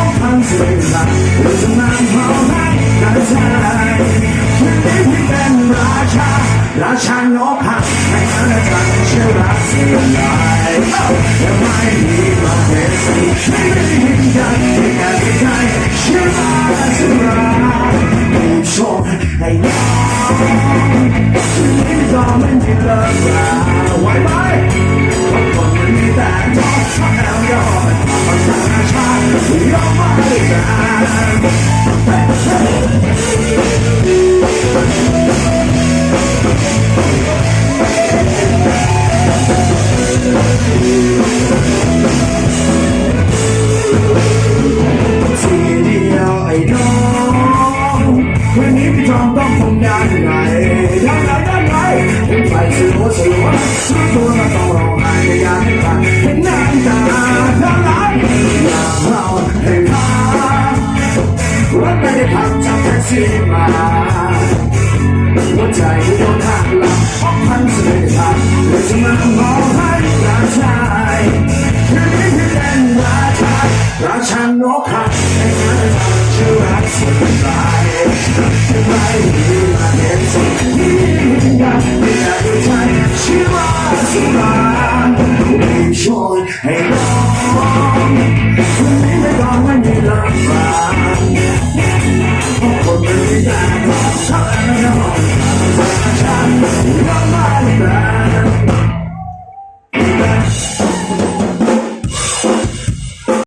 รื่องจะนานเท่าไหร่นาใจคืนนี้พี่เป็นราชาราชานกหักให้อาณาจักรเชื่อรักเสียดายและไม่มีมาเทสีไม่ได้ยินกันที่แก่ใจเชื่อมาสุราผู้ชมให้น้องคืนนี้ก็ไม่มีเลิก ได้ทีเดียวไอ้ วันไม่ได้พักจากแท็กซี่มาหัวใจที่โดนหักหลังออกพันเสน่ห์ทางเลยจะมาร้องให้ราชายคืนนี้พี่เป็นราชาราชานกหักให้มาชื่อรักสุด Yeah.